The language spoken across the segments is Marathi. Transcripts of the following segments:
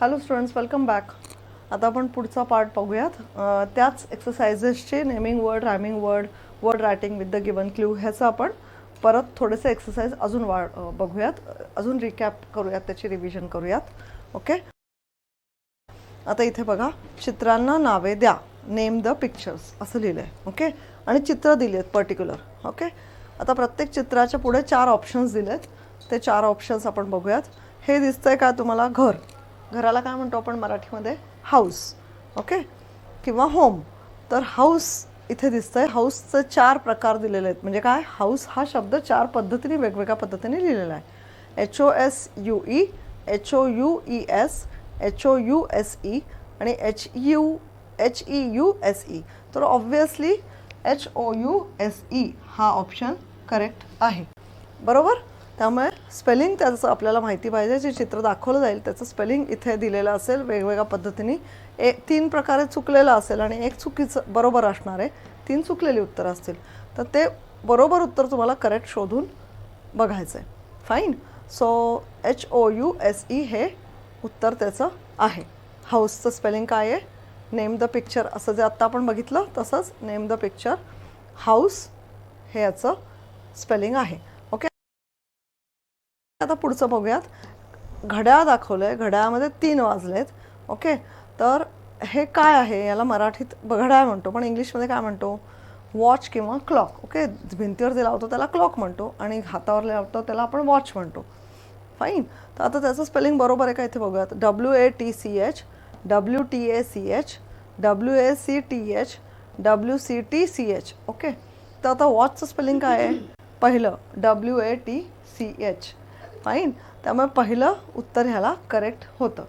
हॅलो स्टुडंट्स वेलकम बॅक आता आपण पुढचा पार्ट बघूयात. त्याच एक्सरसाइजेसचे naming word rhyming word word writing with the given clue ह्याचं आपण परत थोडेसे एक्सरसाइज अजून वा बघूयात. अजून रिकॅप करूयात त्याची रिव्हिजन करूयात. ओके आता इथे बघा चित्रांना नावे द्या. नेम द पिक्चर्स असं लिहिलं आहे ओके आणि चित्र दिली आहेत पर्टिक्युलर ओके आता प्रत्येक चित्राच्या पुढे चार ऑप्शन्स दिले आहेत ते चार ऑप्शन्स आपण बघूयात. हे दिसतंय का तुम्हाला? घर. घराला काय म्हणतो आपण मराठीमध्ये? हाऊस ओके किंवा होम तर हाऊस इथे दिसतं आहे हाऊसचे चार प्रकार दिलेले आहेत. म्हणजे काय? हाऊस हा शब्द चार पद्धतीने वेगवेगळ्या पद्धतीने लिहिलेला आहे. H O S U E H O U E S H O U S E आणि H U H E U S E तर obviously H O U S E हा ऑप्शन करेक्ट आहे. बरोबर? त्यामुळे स्पेलिंग त्याचं आपल्याला माहिती पाहिजे. जे चित्र दाखवलं जाईल त्याचं स्पेलिंग इथे दिलेलं असेल. वेगवेगळ्या पद्धतीने. ए तीन प्रकारे चुकलेलं असेल आणि एक चुकीचं बरोबर असणार आहे. तीन चुकलेली उत्तरं असतील. तर ते बरोबर उत्तर तुम्हाला करेक्ट शोधून बघायचं आहे fine so H O U S E हे उत्तर त्याचं आहे. हाऊसचं स्पेलिंग काय आहे? नेम द पिक्चर असं जे आत्ता आपण बघितलं तसंच नेम द पिक्चर हाऊस हे याचं स्पेलिंग आहे. आता पुढचं बघूयात. घड्याळ दाखवलं आहे घड्याळामध्ये तीन वाजलेत. ओके? तर हे काय आहे? याला मराठीत घड्याळ म्हणतो. पण इंग्लिशमध्ये काय म्हणतो? वॉच किंवा क्लॉक. ओके? भिंतीवर जे लावतो त्याला क्लॉक म्हणतो आणि हातावर लावतो त्याला आपण वॉच म्हणतो. फाईन? तर आता त्याचं स्पेलिंग बरोबर आहे का इथे बघूयात? W A T C H W T A C H W A C T H W C T C H okay? तर आता वॉचचं स्पेलिंग काय आहे? पहिलं W A T C H fine त्यामुळे पहिलं उत्तर ह्याला करेक्ट होतं.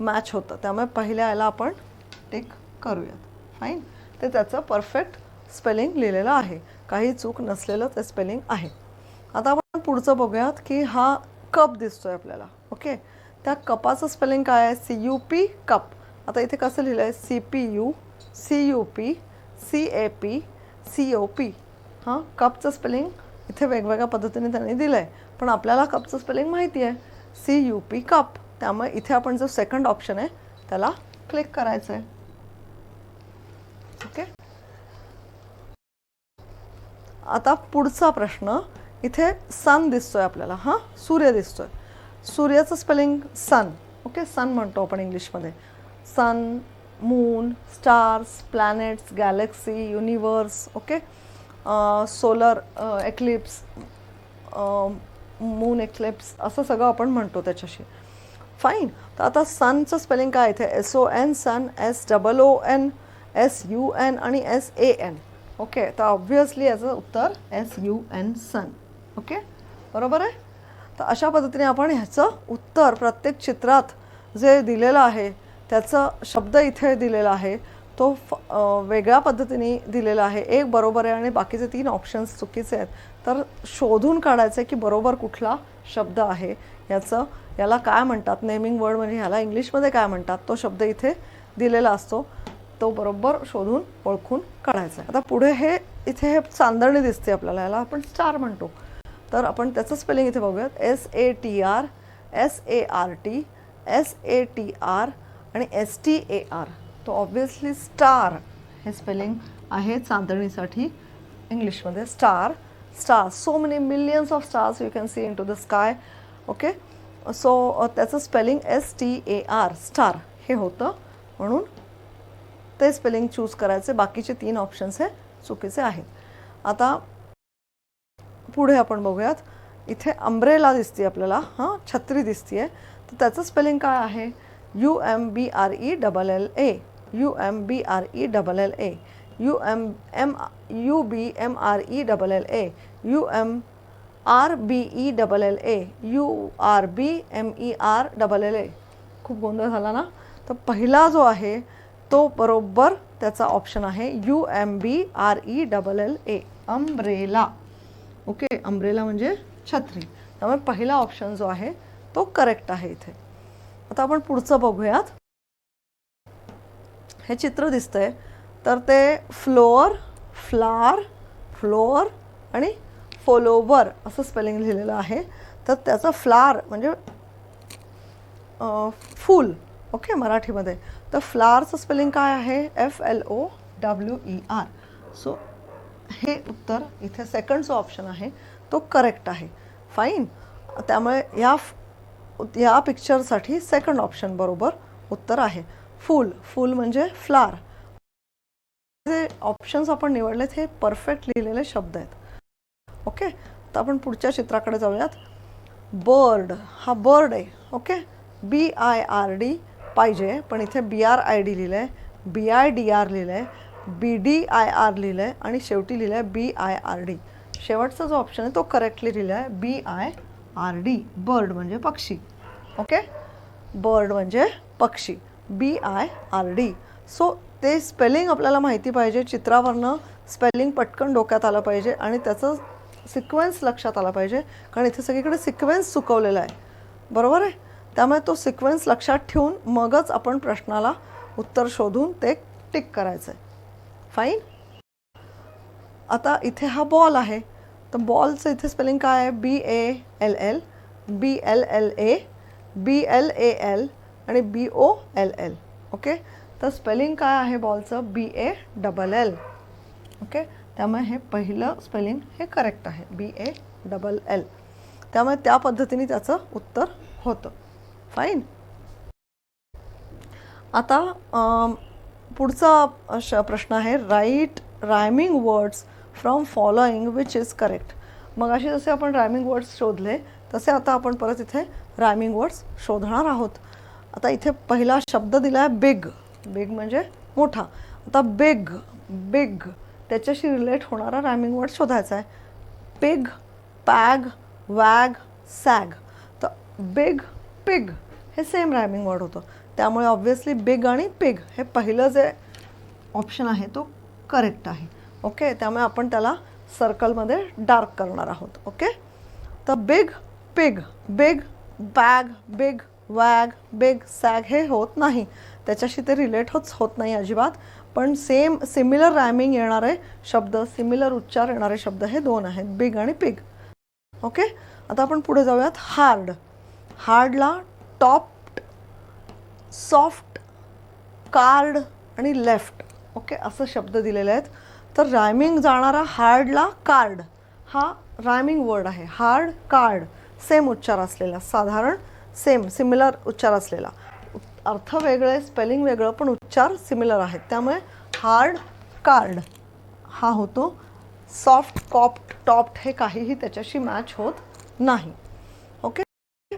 मॅच होतं. त्यामुळे पहिल्या याला आपण टिक करूयात. फाईन ते त्याचं परफेक्ट स्पेलिंग लिहिलेलं आहे. काही चूक नसलेलं ते स्पेलिंग आहे. आता आपण पुढचं बघूयात की हा कप दिसतो आहे आपल्याला. ओके त्या कपाचं स्पेलिंग काय आहे? सी यू पी कप आता इथे कसं लिहिलं आहे C P U C U P C A P C O P हां कपचं स्पेलिंग इथे वेगवेगळ्या पद्धतीने त्यांनी दिलं आहे पण आपल्याला कपचं स्पेलिंग माहिती आहे सी यू पी कप. त्यामुळे इथे आपण जो सेकंड ऑप्शन आहे त्याला क्लिक करायचं आहे ओके आता पुढचा प्रश्न. इथे सन दिसतोय आपल्याला. हां? सूर्य दिसतोय. सूर्याचं स्पेलिंग सन ओके सन म्हणतो आपण इंग्लिशमध्ये. Sun moon stars planets galaxy universe okay solar eclipse moon eclipse असं सगळं आपण म्हणतो त्याच्याशी. फाईन तर आता सनचं स्पेलिंग काय इथे S O N sun S double O N S U N आणि एस ए एन ओके तर ऑब्व्हियसली याचं उत्तर S U N sun okay बरोबर आहे? तर अशा पद्धतीने आपण ह्याचं उत्तर प्रत्येक चित्रात जे दिलेलं आहे त्याचं शब्द इथे दिलेला आहे तो फ वेगळ्या पद्धतीने दिलेला आहे. एक बरोबर आहे आणि बाकीचे तीन ऑप्शन्स चुकीचे आहेत. तर शोधून काढायचं आहे की बरोबर कुठला शब्द आहे याचं. याला काय म्हणतात? नेमिंग वर्ड म्हणजे ह्याला इंग्लिशमध्ये काय म्हणतात? तो शब्द इथे दिलेला असतो. तो बरोबर शोधून ओळखून काढायचा. आहे आता पुढे हे इथे हे चांदणी दिसते आपल्याला. याला आपण स्टार म्हणतो. तर आपण त्याचं स्पेलिंग इथे बघूयात. S A T R S A R T S A T R आणि एस टी ए आर तो ऑब्वियसली स्टार हे स्पेलिंग आहे चांदणीसाठी इंग्लिशमध्ये. Star star so many millions of stars you can see in to the sky okay so त्याचं spelling S T A R star हे होतं. म्हणून ते स्पेलिंग चूज करायचे. बाकीचे तीन ऑप्शन्स हे चुकीचे आहेत. आता पुढे आपण बघूयात. इथे अंब्रेला दिसते आपल्याला. हां छत्री दिसते तर त्याचं स्पेलिंग काय आहे? U M B R E double L A U M B R E double L A U M M U B M R E double L A. U M R B E double L A. U R B M E R double L A. खूप गोंधळ झाला ना? तर पहिला जो आहे तो बरोबर त्याचा ऑप्शन आहे U M B R E double L A. Umbrella. Okay? Umbrella म्हणजे छत्री. त्यामुळे पहिला ऑप्शन जो आहे तो करेक्ट आहे इथे. आता आपण पुढचं बघूयात. हे चित्र दिसतंय. तर ते फ्लोअर फ्लार फ्लोअर आणि फॉलोवर असं स्पेलिंग लिहिलेलं आहे. तर त्याचं फ्लार म्हणजे फूल ओके मराठीमध्ये. तर फ्लारचं स्पेलिंग काय आहे? F L O W E R so हे उत्तर इथे सेकंड जो ऑप्शन आहे तो करेक्ट आहे. फाईन त्यामुळे या या पिक्चरसाठी सेकंड ऑप्शन बरोबर उत्तर आहे. फूल फूल म्हणजे फ्लार. जे ऑप्शन्स आपण निवडलेत हे परफेक्ट लिहिलेले शब्द आहेत. ओके तर आपण पुढच्या चित्राकडे जाऊयात. बर्ड हा बर्ड आहे. Okay B I R D पाहिजे. पण इथे बी आर आय डी लिहिलं आहे बी आय डी आर लिहिलं आहे बी डी आय आर लिहिलं आहे आणि शेवटी लिहिलं आहे बी आय आर डी शेवटचा जो ऑप्शन आहे तो करेक्टली लिहिला आहे B I R D bird म्हणजे पक्षी. ओके बर्ड म्हणजे पक्षी. B I R D so ते स्पेलिंग आपल्याला माहिती पाहिजे चित्रावरनं स्पेलिंग पटकन डोक्यात आलं पाहिजे आणि त्याचं सिक्वेन्स लक्षात आला पाहिजे. कारण इथे सगळीकडे सिक्वेन्स चुकवलेला आहे. बरोबर आहे? त्यामुळे तो सिक्वेन्स लक्षात ठेवून मगच आपण प्रश्नाला उत्तर शोधून ते टिक करायचं आहे फाईन आता इथे हा बॉल आहे. तर बॉलचं इथे स्पेलिंग काय आहे? B A L L B L L A B L A L आणि B O L L okay तर स्पेलिंग काय आहे बॉलचं B A double L okay त्यामुळे हे पहिलं स्पेलिंग हे करेक्ट आहे. बी ए डबल एल त्यामुळे त्या पद्धतीने त्याचं उत्तर होतं. फाईन आता पुढचा श प्रश्न आहे. Write rhyming words from following which is correct मग असे जसे आपण रायमिंग वर्ड्स शोधले तसे आता आपण परत इथे रायमिंग वर्ड्स शोधणार आहोत. आता इथे पहिला शब्द दिला आहे बिग बिग म्हणजे मोठा. आता बिग बिग त्याच्याशी रिलेट होणारा रायमिंग वर्ड शोधायचा आहे. पिग पॅग वॅग सॅग तर बिग पिग हे सेम रायमिंग वर्ड होतं. त्यामुळे ऑब्व्हियसली बिग आणि पिग हे पहिलं जे ऑप्शन आहे तो करेक्ट आहे. ओके त्यामुळे आपण त्याला सर्कलमध्ये डार्क करणार आहोत. ओके तर big pig big bag big wag big sag हे होत नाही. त्याच्याशी ते रिलेट होत नाही अजिबात. पण सेम सिमिलर रॅमिंग येणारे शब्द सिमिलर उच्चार येणारे शब्द हे दोन आहेत बिग आणि पिग. ओके? आता आपण पुढे जाऊयात. हार्ड. हार्डला टॉप सॉफ्ट कार्ड आणि लेफ्ट. ओके? असं शब्द दिलेले आहेत. तर रायमिंग जाणारा हार्डला कार्ड. हा रायमिंग वर्ड आहे. Hard card. सेम उच्चार असलेला साधारण. सेम सिमिलर उच्चार असलेला. अर्थ वेगळे स्पेलिंग वेगळं पण उच्चार सिमिलर आहेत. त्यामुळे हार्ड कार्ड हा होतो. सॉफ्ट कॉप्ट टॉप्ट हे काहीही त्याच्याशी मॅच होत नाही. ओके?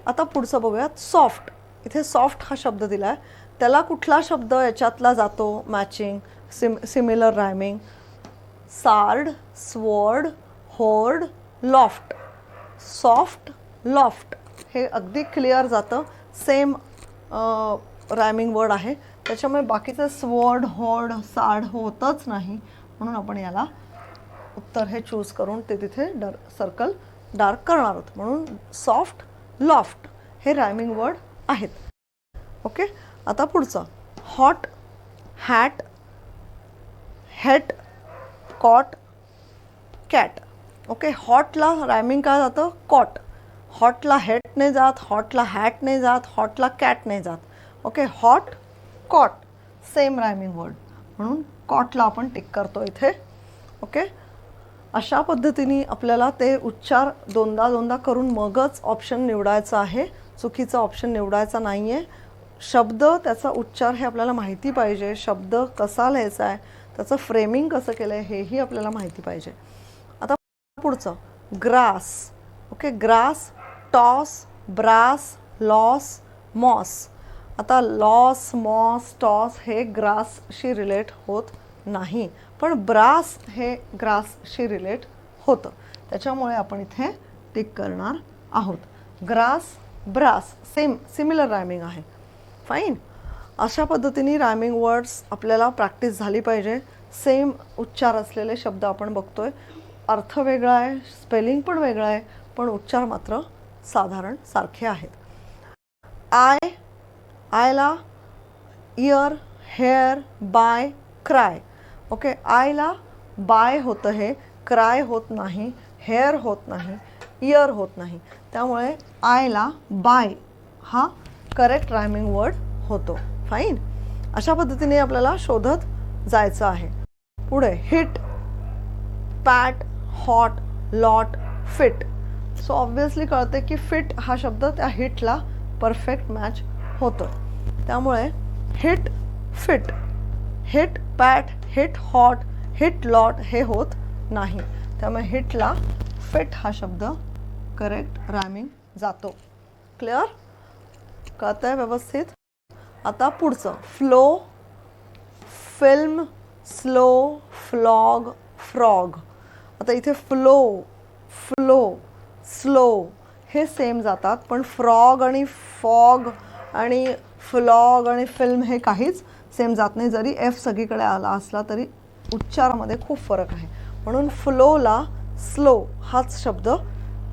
आता पुढचं बघूयात. सॉफ्ट. इथे सॉफ्ट हा शब्द दिला आहे त्याला कुठला शब्द याच्यातला जातो? Matching sim similar rhyming. Sard sword hoard loft. Soft loft. हे अगदी क्लिअर जातं. सेम रायमिंग वर्ड आहे. त्याच्यामुळे बाकीचं स्वड हॉड सार्ड होतच नाही. म्हणून आपण याला उत्तर हे चूज करून ते तिथे डर सर्कल डार्क करणार आहोत. म्हणून सॉफ्ट लॉफ्ट हे रायमिंग वर्ड आहेत. ओके आता पुढचं. Hot hat hat cot cat okay हॉटला rhyming काय जातं? कॉट हॉटला हेट नाही जात हॉटला हॅट नाही जात हॉटला कॅट नाही जात. Okay hot cot same rhyming word म्हणून कॉटला आपण टिक करतो इथे. ओके अशा पद्धतीने आपल्याला ते उच्चार दोनदा दोनदा करून मगच ऑप्शन निवडायचं आहे. चुकीचा ऑप्शन निवडायचा नाही आहे शब्द त्याचा उच्चार हे आपल्याला माहिती पाहिजे. शब्द कसा लिहायचा आहे त्याचं फ्रेमिंग कसं केलं आहे हेही आपल्याला माहिती पाहिजे. आता पुढचं grass okay grass toss brass loss moss. आता लॉस मॉस टॉस हे ग्रासशी रिलेट होत नाही पण ब्रास हे ग्रासशी रिलेट होतं. त्याच्यामुळे आपण इथे टिक करणार आहोत. Grass brass same similar rhyming आहे. फाईन अशा पद्धतीने रायमिंग वर्ड्स आपल्याला प्रॅक्टिस झाली पाहिजे. सेम उच्चार असलेले शब्द आपण बघतोय. अर्थ वेगळा आहे स्पेलिंग पण वेगळा आहे पण उच्चार मात्र साधारण सारखे आहेत. आय आयला ear hair by cry okay आयला बाय होतं हे क्राय होत नाही हेअर होत नाही इयर होत नाही. त्यामुळे आयला बाय हा करेक्ट रायमिंग वर्ड होतो. फाईन अशा पद्धतीने आपल्याला शोधत जायचं आहे. पुढे hit pat hot lot fit so obviously कळते की फिट हा शब्द त्या हिटला परफेक्ट मॅच होतो त्यामुळे hit fit hit pat hit hot hit lot हे होत नाही. त्यामुळे हिटला फिट हा शब्द करेक्ट रॅमिंग जातो. क्लिअर कळतं आहे व्यवस्थित? आता पुढचं. Flow film slow flog frog आता इथे फ्लो फ्लो स्लो हे सेम जातात पण फ्रॉग आणि फॉग आणि फ्लॉग आणि फिल्म हे काहीच सेम जात नाही. जरी एफ सगळीकडे आला असला तरी उच्चारामध्ये खूप फरक आहे. म्हणून फ्लोला स्लो हाच शब्द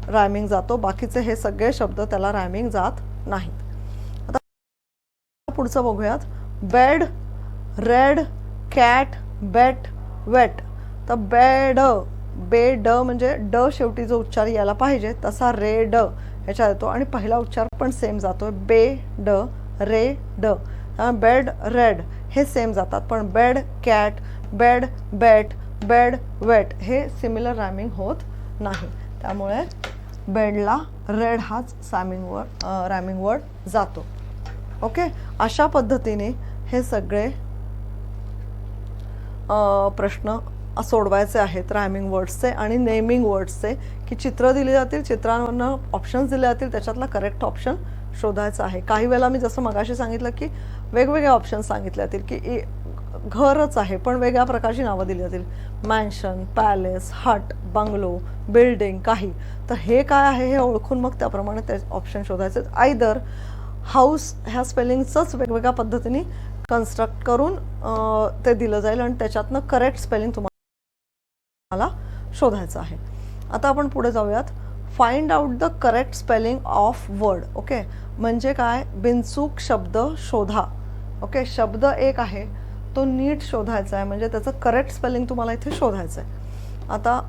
रायमिंग जातो. बाकीचे हे सगळे शब्द त्याला रायमिंग जात नाहीत. आता पुढचं बघूयात. Bed red cat bet wet तर बेड बे ड म्हणजे ड शेवटी जो उच्चार यायला पाहिजे तसा रे ड ह्याच्यात येतो. आणि पहिला उच्चार पण सेम जातो बे ड रे ड. बेड रेड हे सेम जातात. पण bed cat bed bet bed wet हे सिमिलर रॅमिंग होत नाही. त्यामुळे बेडला रेड हाच सॅमिंग वर्ड रॅमिंग वर्ड जातो. ओके अशा पद्धतीने हे सगळे प्रश्न सोडवायचे आहेत रायमिंग वर्ड्सचे आणि नेमिंग वर्ड्सचे की चित्र दिली जातील चित्रांवरनं ऑप्शन्स दिले जातील त्याच्यातला करेक्ट ऑप्शन शोधायचा आहे. काही वेळेला मी जसं मगाशी सांगितलं की वेगवेगळे ऑप्शन्स सांगितले जातील की घरच आहे पण वेगळ्या प्रकारची नावं दिली जातील. Mansion palace hut bungalow building काही. तर हे काय आहे हे ओळखून मग त्याप्रमाणे ते ऑप्शन शोधायचे. आयदर हाऊस ह्या स्पेलिंगचंच वेगवेगळ्या पद्धतीने कन्स्ट्रक्ट करून ते दिलं जाईल आणि त्याच्यातनं करेक्ट स्पेलिंग तुम्हाला शोधायचं आहे. आता आपण पुढे जाऊयात. Find out the correct spelling of word okay म्हणजे काय? बिनचूक शब्द शोधा ओके शब्द एक आहे तो नीट शोधायचा आहे. म्हणजे त्याचं करेक्ट स्पेलिंग तुम्हाला इथे शोधायचं आहे आता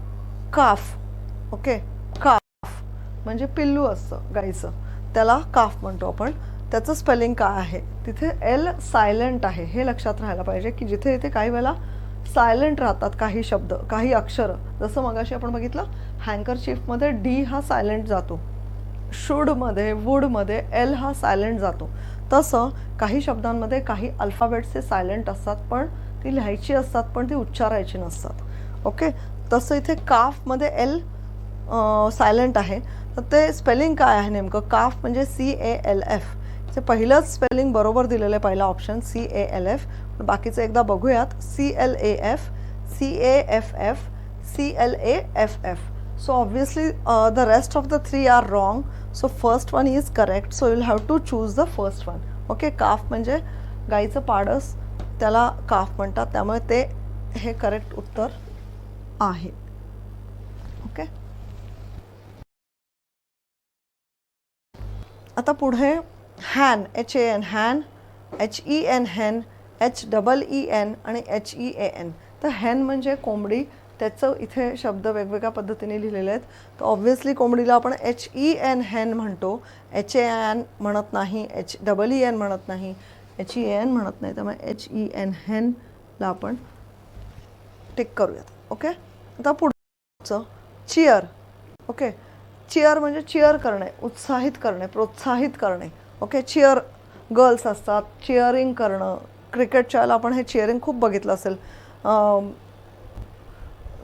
काफ ओके काफ म्हणजे पिल्लू असतं गाईचं. त्याला काफ म्हणतो आपण. त्याचं स्पेलिंग काय आहे? तिथे एल सायलेंट आहे. हे लक्षात राहायला पाहिजे की जिथे इथे काही वेळेला सायलेंट राहतात काही शब्द काही अक्षरं. जसं मगाशी आपण बघितलं हँकरचीफमध्ये डी हा सायलेंट जातो. शूडमध्ये वूडमध्ये एल हा सायलेंट जातो. तसं काही शब्दांमध्ये काही अल्फाबेट्सचे सायलेंट असतात पण ती लिहायची असतात पण ती उच्चारायची नसतात. ओके? तसं इथे काफमध्ये एल सायलेंट आहे. तर ते स्पेलिंग काय आहे नेमकं? काफ म्हणजे सी ए एल एफ ते पहिलंच स्पेलिंग बरोबर दिलेलं आहे पहिला option C A L F बाकीचं एकदा बघूयात. C L A F C A F F C L A F F so obviously the rest of the three are wrong so first one is correct so you'll have to choose the first one okay calf म्हणजे गाईचं पाडस त्याला काफ म्हणतात. त्यामुळे ते हे करेक्ट उत्तर आहे. ओके आता पुढे hen H A N hen H E N hen H double E N आणि एच ई ए एन तर हॅन म्हणजे कोंबडी. त्याचं इथे शब्द वेगवेगळ्या पद्धतीने लिहिलेले आहेत. तर ऑब्व्हियसली कोंबडीला आपण एच ई एन हॅन म्हणतो. एच ए एन म्हणत नाही एच डबल ई एन म्हणत नाही एच ई एन म्हणत नाही. त्यामुळे एच ई एन हॅनला आपण टिक करूयात. ओके आता पुढचं. चिअर ओके चिअर म्हणजे चिअर करणे उत्साहित करणे प्रोत्साहित करणे. ओके चिअर गर्ल्स असतात. चिअरिंग करणं. क्रिकेटच्या वेळेला आपण हे चिअरिंग खूप बघितलं असेल.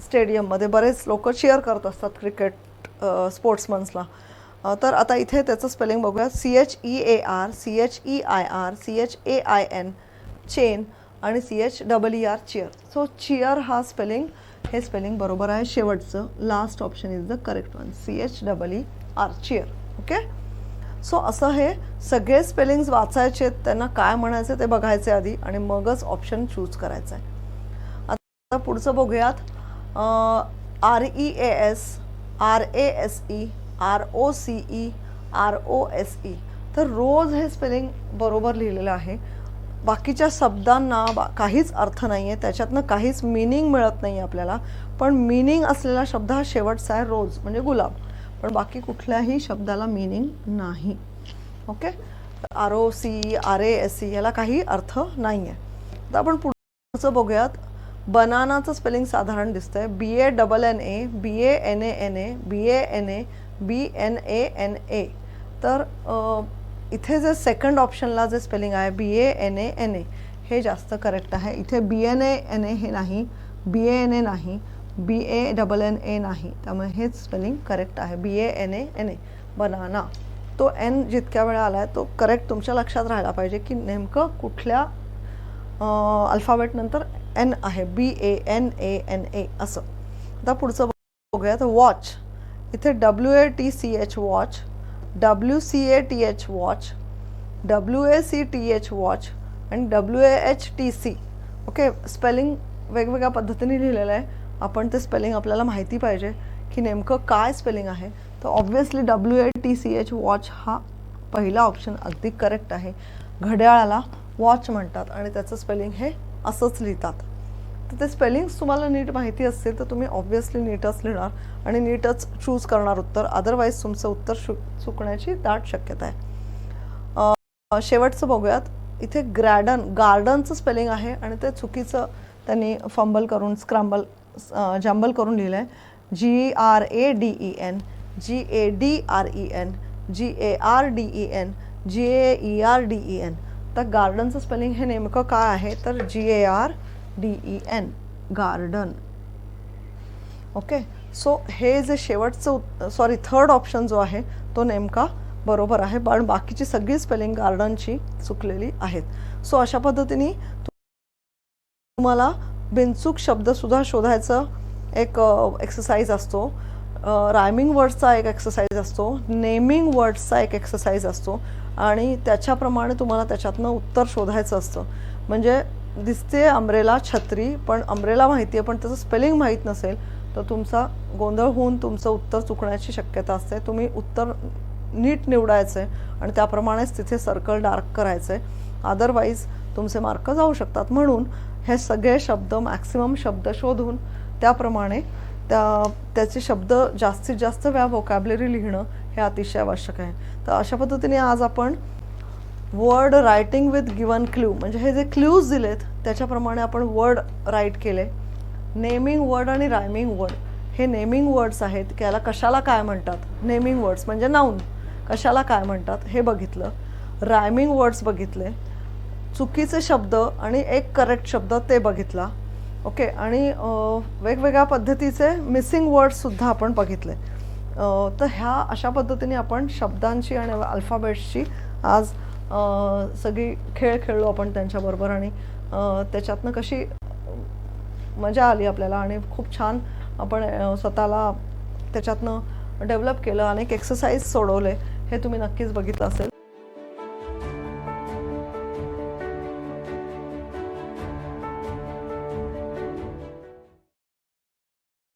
स्टेडियममध्ये बरेच लोक चिअर करत असतात क्रिकेट स्पोर्ट्समन्सला तर आता इथे त्याचं स्पेलिंग बघूया. C H E A R C H E I R C H A I N chain आणि C H double E R cheer so cheer हा स्पेलिंग हे स्पेलिंग बरोबर आहे. शेवटचं last option is the correct one C H double E R cheer okay so असं हे सगळे स्पेलिंग्स वाचायचे आहेत, त्यांना काय म्हणायचे ते बघायचे आधी आणि मगच ऑप्शन चूज करायचं आहे आता पुढचं बघूयात. R E A S R A S E R O C E R O S E तर रोज हे स्पेलिंग बरोबर लिहिलेलं आहे. बाकीच्या शब्दांना बा काहीच अर्थ नाही आहे त्याच्यातनं काहीच मिनिंग मिळत नाही आपल्याला. पण मिनिंग असलेला शब्द हा शेवटचा आहे रोज म्हणजे गुलाब पण बाकी कुठल्याही शब्दाला मिनिंग नाही. Okay R O C R A S C याला काही अर्थ नाही आहे तर आपण पुढचं बघूयात. बनानाचं स्पेलिंग साधारण दिसतंय. B A double N A B A N A N A B A N A B N A N A तर इथे जे सेकंड ऑप्शनला जे स्पेलिंग आहे B A N A N ए हे जास्त करेक्ट आहे. इथे बी एन ए एन ए हे नाही बी ए एन ए नाही. बी ए डबल एन ए नाही. त्यामुळे हेच स्पेलिंग करेक्ट आहे. B A N A N A banana तो एन जितक्या वेळा आला आहे तो करेक्ट तुमच्या लक्षात राहायला पाहिजे की नेमकं कुठल्या अल्फाबेटनंतर एन आहे. B A N A N ए असं. आता पुढचं बघूया तर वॉच इथे W A T C H watch W C A T H watch W A C T H watch आणि W A H T C okay spelling वेगवेगळ्या पद्धतीने लिहिलेलं आहे. आपण ते स्पेलिंग आपल्याला माहिती पाहिजे की नेमकं काय स्पेलिंग आहे. तर obviously W A T C H watch हा पहिला ऑप्शन अगदी करेक्ट आहे. घड्याळाला वॉच म्हणतात आणि त्याचं स्पेलिंग हे असंच लिहितात. तर ते स्पेलिंग्स तुम्हाला नीट माहिती असतील तर तुम्ही ऑब्व्हियसली नीटच लिहिणार आणि नीटच चूज करणार उत्तर. अदरवाईज तुमचं उत्तर शु चुकण्याची दाट शक्यता आहे. शेवटचं बघूयात. इथे ग्रॅडन गार्डनचं स्पेलिंग आहे आणि ते चुकीचं त्यांनी फंबल करून स्क्रॅम्बल जंबल करून लिहिलं आहे G R A D E N G A D R E N G A R D E N G A E R D E N तर गार्डनचं स्पेलिंग हे नेमकं काय आहे? तर G A R D E N garden okay so हे जे शेवटचं सॉरी थर्ड ऑप्शन जो आहे तो नेमका बरोबर आहे. पण बाकीची सगळी स्पेलिंग गार्डनची चुकलेली आहेत. सो अशा पद्धतीने तुम्हाला बिनचूक शब्दसुद्धा शोधायचं एक एक्सरसाइज असतो. रायमिंग वर्ड्सचा एक एक्सरसाइज असतो. नेमिंग वर्ड्सचा एक एक्सरसाइज असतो. आणि त्याच्याप्रमाणे तुम्हाला त्याच्यातनं उत्तर शोधायचं असतं. म्हणजे दिसते अमरेला छत्री पण अमरेला माहिती आहे पण त्याचं स्पेलिंग माहीत नसेल तर तुमचा गोंधळ होऊन तुमचं उत्तर चुकण्याची शक्यता असते. तुम्ही उत्तर नीट निवडायचं आहे आणि त्याप्रमाणेच तिथे सर्कल डार्क करायचं आहे अदरवाईज तुमचे मार्क जाऊ शकतात. म्हणून हे सगळे शब्द मॅक्सिमम शब्द शोधून त्याप्रमाणे त्या त्याचे शब्द जास्तीत जास्त व्या व्होकॅबलरी लिहिणं हे अतिशय आवश्यक आहे. तर अशा पद्धतीने आज आपण word writing with given clue म्हणजे हे जे क्ल्यूज दिलेत त्याच्याप्रमाणे आपण वर्ड राईट केले. नेमिंग वर्ड आणि रायमिंग वर्ड हे नेमिंग वर्ड्स आहेत की याला कशाला काय म्हणतात? नेमिंग वर्ड्स म्हणजे नाऊन कशाला काय म्हणतात? हे बघितलं. रायमिंग वर्ड्स बघितले. चुकीचे शब्द आणि एक करेक्ट शब्द ते बघितला. ओके आणि वेगवेगळ्या पद्धतीचे मिसिंग वर्ड्ससुद्धा आपण बघितले. तर ह्या अशा पद्धतीने आपण शब्दांची आणि अल्फाबेट्सची आज सगळी खेळ खेळलो आपण त्यांच्याबरोबर आणि त्याच्यातनं कशी मजा आली आपल्याला आणि खूप छान आपण स्वतःला त्याच्यातनं डेव्हलप केलं अनेक एक्सरसाइज सोडवले हे तुम्ही नक्कीच बघितलं असेल.